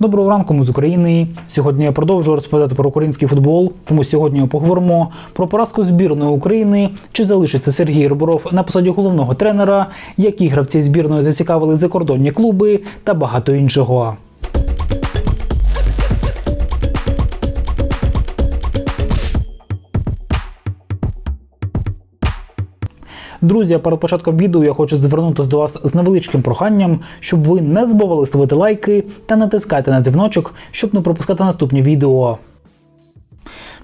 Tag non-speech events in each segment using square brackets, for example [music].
Доброго ранку, ми з України. Сьогодні я продовжую розповідати про український футбол. Тому сьогодні ми поговоримо про поразку збірної України, чи залишиться Сергій Риборов на посаді головного тренера, які гравці збірної зацікавили закордонні клуби та багато іншого. Друзі, перед початком відео я хочу звернутися до вас з невеличким проханням, щоб ви не забували ставити лайки та натискати на дзвіночок, щоб не пропускати наступні відео.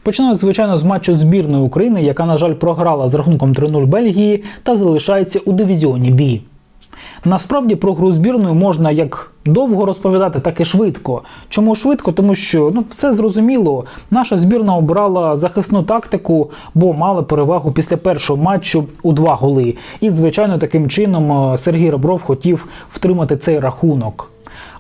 Починаю, звичайно, з матчу збірної України, яка, на жаль, програла з рахунком 3-0 Бельгії та залишається у дивізіоні Бі. Насправді про гру збірної можна як довго розповідати, так і швидко. Чому швидко? Тому що ну все зрозуміло. Наша збірна обрала захисну тактику, бо мала перевагу після першого матчу у два голи. І, звичайно, таким чином е, Сергій Ребров хотів втримати цей рахунок.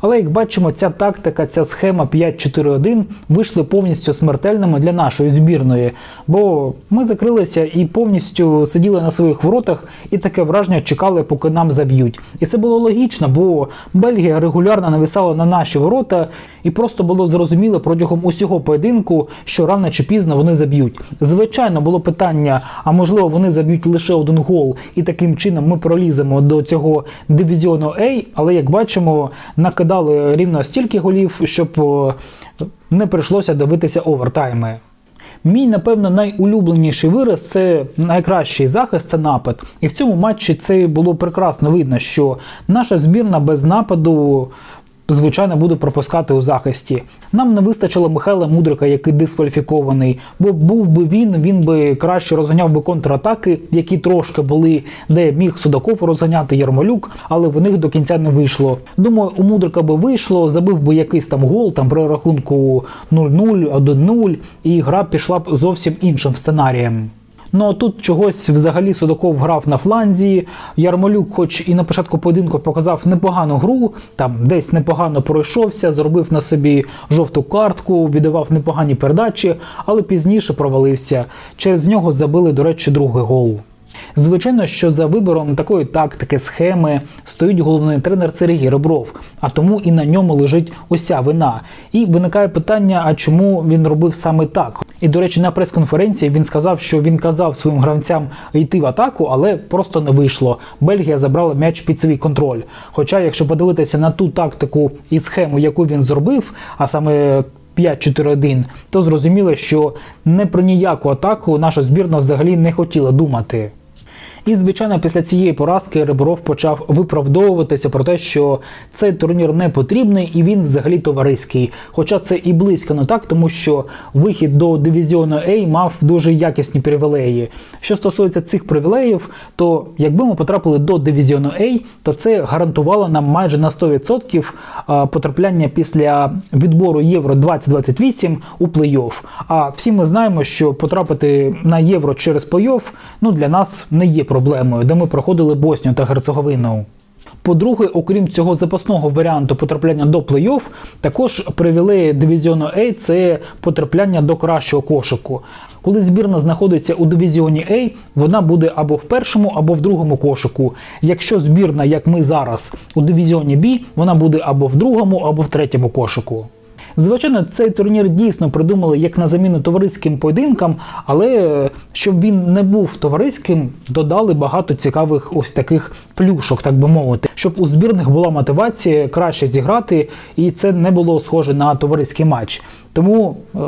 Але як бачимо, ця тактика, ця схема 5-4-1 вийшли повністю смертельними для нашої збірної, бо ми закрилися і повністю сиділи на своїх воротах, і таке враження чекали, поки нам заб'ють. І це було логічно, бо Бельгія регулярно нависала на наші ворота, і просто було зрозуміло протягом усього поєдинку, що рано чи пізно вони заб'ють. Звичайно, було питання: а можливо, вони заб'ють лише один гол, і таким чином ми проліземо до цього дивізіону A, але як бачимо, накидали рівно стільки голів, щоб не прийшлося дивитися овертайми. Мій, напевно, найулюбленіший вираз це найкращий захист, це напад. І в цьому матчі це було прекрасно видно, що наша збірна без нападу. Звичайно, буде пропускати у захисті. Нам не вистачило Михайла Мудрика, який дискваліфікований, бо був би він, він би краще розганяв би контратаки, які трошки були, де міг Судаков розганяти Ярмолюк, але в них до кінця не вийшло. Думаю, у Мудрика би вийшло, забив би якийсь там гол, там при рахунку 0-0, 1-0, і гра пішла б зовсім іншим сценарієм. Ну тут чогось взагалі Судаков грав на фланзі. Ярмолюк, хоч і на початку поєдинку показав непогану гру, там десь непогано пройшовся, зробив на собі жовту картку, віддавав непогані передачі, але пізніше провалився. Через нього забили, до речі, другий гол. Звичайно, що за вибором такої тактики, схеми стоїть головний тренер Сергій Ребров, а тому і на ньому лежить уся вина. І виникає питання: а чому він робив саме так? І до речі, на прес-конференції він сказав, що він казав своїм гравцям йти в атаку, але просто не вийшло. Бельгія забрала м'яч під свій контроль. Хоча, якщо подивитися на ту тактику і схему, яку він зробив, а саме 5-4-1, то зрозуміло, що не про ніяку атаку наша збірна взагалі не хотіла думати. І, звичайно, після цієї поразки Риборов почав виправдовуватися про те, що цей турнір не потрібний і він взагалі товариський. Хоча це і близько не так, тому що вихід до дивізіону А мав дуже якісні привілеї. Що стосується цих привілеїв, то якби ми потрапили до дивізіону А, то це гарантувало нам майже на 100% потрапляння після відбору Євро 2028 у плей-офф. А всі ми знаємо, що потрапити на євро через плей-офф ну, для нас не є проблемою, де ми проходили Боснію та Герцеговину. По-друге, окрім цього запасного варіанту потрапляння до плей-офф, також привілеї дивізіону А це потрапляння до кращого кошику. Коли збірна знаходиться у дивізіоні А, вона буде або в першому, або в другому кошику. Якщо збірна, як ми зараз, у дивізіоні Б, вона буде або в другому, або в третьому кошику. Звичайно, цей турнір дійсно придумали як на заміну товариським поєдинкам, але щоб він не був товариським, додали багато цікавих ось таких плюшок, так би мовити, щоб у збірних була мотивація краще зіграти, і це не було схоже на товариський матч. Тому, е,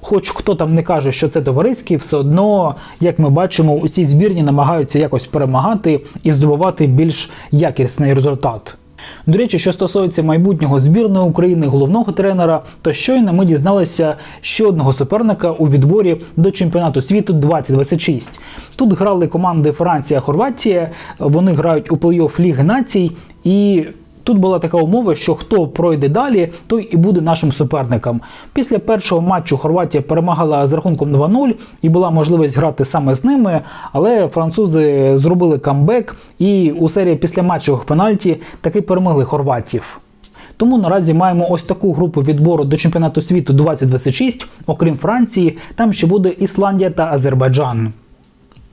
хоч хто там не каже, що це товариський, все одно, як ми бачимо, у цій збірні намагаються якось перемагати і здобувати більш якісний результат. До речі, що стосується майбутнього збірної України, головного тренера, то щойно ми дізналися ще одного суперника у відборі до чемпіонату світу 2026. Тут грали команди Франція, Хорватія. Вони грають у плей-офф Ліги націй і. Тут була така умова, що хто пройде далі, той і буде нашим суперником. Після першого матчу Хорватія перемагала з рахунком 2-0 і була можливість грати саме з ними. Але французи зробили камбек і у серії після матчових пенальті таки перемогли хорватів. Тому наразі маємо ось таку групу відбору до чемпіонату світу 2026, окрім Франції, там ще буде Ісландія та Азербайджан.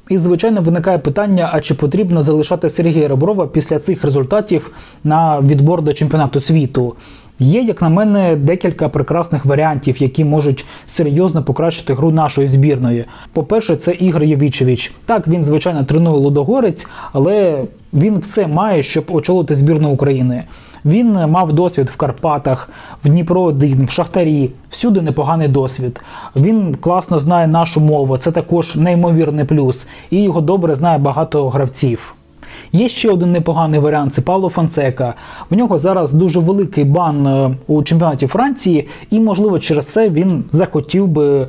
І, звичайно, виникає питання: а чи потрібно залишати Сергія Реброва після цих результатів на відбор до чемпіонату світу? Є, як на мене, декілька прекрасних варіантів, які можуть серйозно покращити гру нашої збірної. По-перше, це Ігор Євічевич. Так, він звичайно тренує Лудогорець, але він все має, щоб очолити збірну України. Він мав досвід в Карпатах, в Дніпро 1 в Шахтарі. Всюди непоганий досвід. Він класно знає нашу мову. Це також неймовірний плюс. І його добре знає багато гравців. Є ще один непоганий варіант це Павло Фонсека. В нього зараз дуже великий бан е, у чемпіонаті Франції, і, можливо, через це він захотів би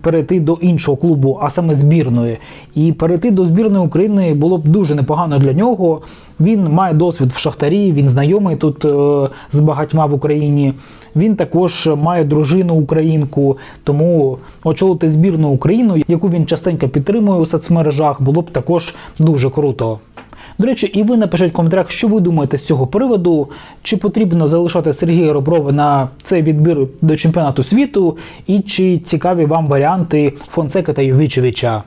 перейти до іншого клубу, а саме збірної. І перейти до збірної України було б дуже непогано для нього. Він має досвід в Шахтарі, він знайомий тут е, з багатьма в Україні. Він також має дружину українку, тому очолити збірну Україну, яку він частенько підтримує у соцмережах, було б також дуже круто. До речі, і ви напишіть в коментарях, що ви думаєте з цього приводу, чи потрібно залишати Сергія Реброва на цей відбір до чемпіонату світу, і чи цікаві вам варіанти Фонсека та Ювічевича.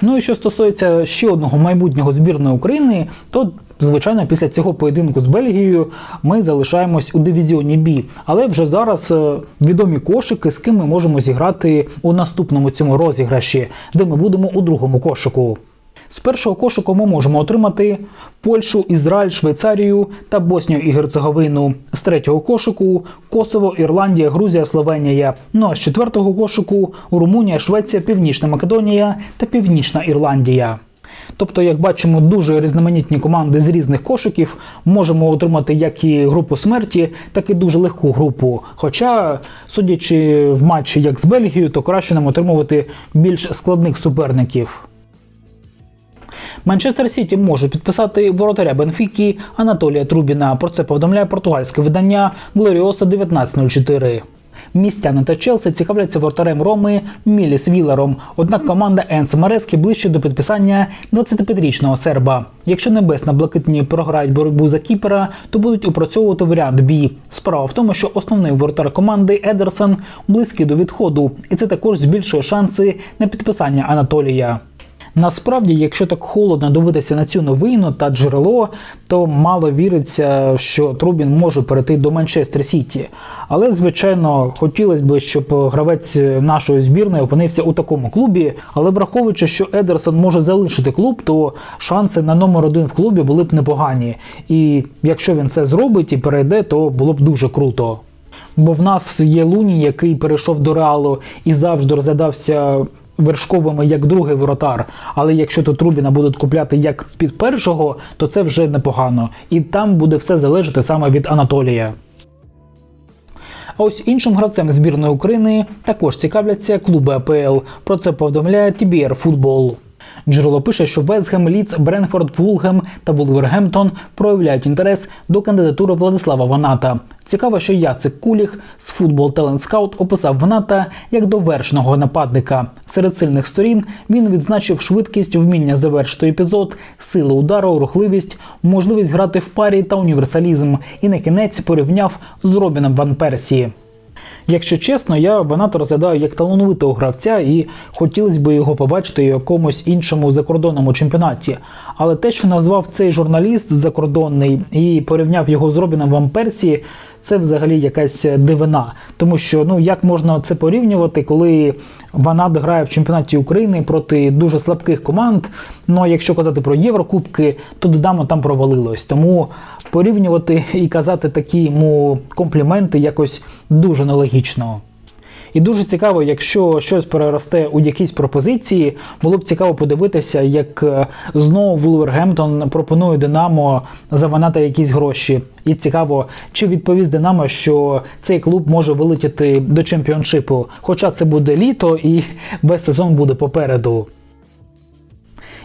Ну і що стосується ще одного майбутнього збірної України, то звичайно після цього поєдинку з Бельгією ми залишаємось у дивізіоні Бі. Але вже зараз е, відомі кошики, з ким ми можемо зіграти у наступному цьому розіграші, де ми будемо у другому кошику. З першого кошику ми можемо отримати Польщу, Ізраїль, Швейцарію та Боснію і Герцеговину. З третього кошику Косово, Ірландія, Грузія, Словенія. Ну а з четвертого кошику Румунія, Швеція, Північна Македонія та Північна Ірландія. Тобто, як бачимо, дуже різноманітні команди з різних кошиків можемо отримати як і групу смерті, так і дуже легку групу. Хоча, судячи в матчі як з Бельгією, то краще нам отримувати більш складних суперників. Манчестер Сіті може підписати воротаря Бенфіки Анатолія Трубіна. Про це повідомляє португальське видання Глоріоса 1904. Містяни та Челсі цікавляться воротарем Роми Міліс Вілером. Однак команда Енса Марескі ближче до підписання 25-річного серба. Якщо небесно-блакитні програють боротьбу за кіпера, то будуть опрацьовувати варіант бій. Справа в тому, що основний воротар команди Едерсон близький до відходу, і це також збільшує шанси на підписання Анатолія. Насправді, якщо так холодно дивитися на цю новину та джерело, то мало віриться, що Трубін може перейти до Манчестер Сіті. Але, звичайно, хотілося б, щоб гравець нашої збірної опинився у такому клубі. Але враховуючи, що Едерсон може залишити клуб, то шанси на номер один в клубі були б непогані. І якщо він це зробить і перейде, то було б дуже круто. Бо в нас є Луні, який перейшов до реалу і завжди розглядався вершковими як другий воротар. Але якщо тут Рубіна будуть купляти як під першого, то це вже непогано. І там буде все залежати саме від Анатолія. А ось іншим гравцем збірної України також цікавляться клуби АПЛ. Про це повідомляє TBR Футбол. Джерело пише, що Вестгем, Ліц, Бренфорд, Вулгем та Вулвергемптон проявляють інтерес до кандидатури Владислава Ваната. Цікаво, що Яцик Куліх з Football Talent Scout описав Ваната як довершеного нападника. Серед сильних сторін він відзначив швидкість, вміння завершити епізод, сили удару, рухливість, можливість грати в парі та універсалізм. І на кінець порівняв з Робіном Ван Персі. Якщо чесно, я Ваната розглядаю як талановитого гравця і хотілося б його побачити в якомусь іншому закордонному чемпіонаті. Але те, що назвав цей журналіст закордонний і порівняв його з Робіном Ван Персі, це взагалі якась дивина. Тому що ну як можна це порівнювати, коли Ванат грає в чемпіонаті України проти дуже слабких команд. Ну а якщо казати про Єврокубки, то додамо там провалилось. Тому порівнювати і казати такі йому компліменти якось дуже нелогічно. І дуже цікаво, якщо щось переросте у якісь пропозиції, було б цікаво подивитися, як е, знову Вулвергемптон пропонує Динамо заванати якісь гроші. І цікаво, чи відповість Динамо, що цей клуб може вилетіти до чемпіоншипу. Хоча це буде літо і [laughs] весь сезон буде попереду.